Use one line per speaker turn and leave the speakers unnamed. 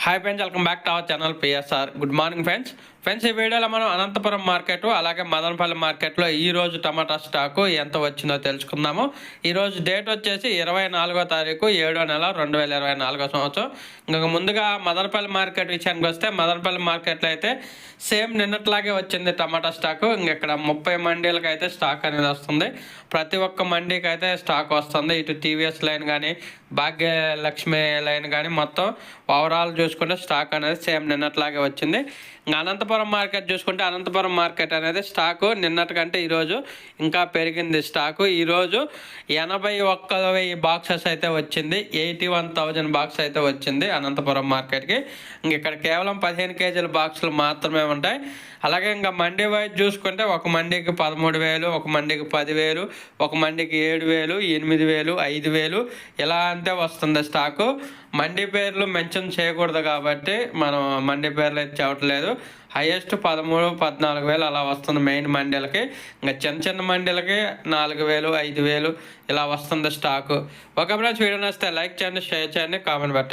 hi friends welcome back to our channel PSR good morning friends Friends ఈ వీడియోలో మనం Anantapuram market అలాగే మదనపల్లి మార్కెట్లో ఈ రోజు టమాటా స్టాకు ఎంత వచ్చిందో తెలుసుకుందాము. ఈరోజు డేట్ వచ్చేసి ఇరవై నాలుగో తారీఖు ఏడో నెల రెండు వేల ఇరవై నాలుగో సంవత్సరం. ఇంకా ముందుగా మదనపల్లి మార్కెట్ విషయానికి వస్తే మదనపల్లి మార్కెట్లో అయితే సేమ్ నిన్నట్లాగే వచ్చింది టమాటా స్టాకు. ఇంక ఇక్కడ ముప్పై మండీలకు అయితే స్టాక్ అనేది వస్తుంది. ప్రతి ఒక్క మండీకి అయితే స్టాక్ వస్తుంది. ఇటు టీవీఎస్ లైన్ కానీ భాగ్యలక్ష్మి లైన్ కానీ మొత్తం ఓవరాల్ చూసుకుంటే స్టాక్ అనేది సేమ్ నిన్నట్లాగే వచ్చింది. ఇంకా అనంతపురం మార్కెట్ చూసుకుంటే అనంతపురం మార్కెట్ అనేది స్టాకు నిన్నటి కంటే ఈరోజు ఇంకా పెరిగింది స్టాకు. ఈరోజు ఎనభై ఒక్క వెయ్యి బాక్సెస్ అయితే వచ్చింది. ఎయిటీ వన్ థౌజండ్ బాక్స్ అయితే వచ్చింది అనంతపురం మార్కెట్కి ఇంక ఇక్కడ కేవలం పదిహేను కేజీల బాక్సులు మాత్రమే ఉంటాయి. అలాగే ఇంకా మండీ వైజ్ చూసుకుంటే ఒక మండీకి పదమూడు వేలు ఒక మండీకి పదివేలు ఒక మండీకి ఏడు వేలు ఎనిమిది వేలు ఐదు వేలు ఇలా అంతే వస్తుంది స్టాకు. మండి పేర్లు మెన్షన్ చేయకూడదు కాబట్టి మనం మండి పేర్లు అయితే చెప్పట్లేదు. హైయెస్ట్ పదమూడు పద్నాలుగు వేలు అలా వస్తుంది మెయిన్ మండీలకి. ఇంకా చిన్న చిన్న మండీలకి నాలుగు వేలు ఐదు వేలు ఇలా వస్తుంది స్టాకు ఒక ఫ్రెండ్స్ వీడియో నచ్చితే లైక్ చేయండి షేర్ చేయండి కామెంట్ పెట్టండి.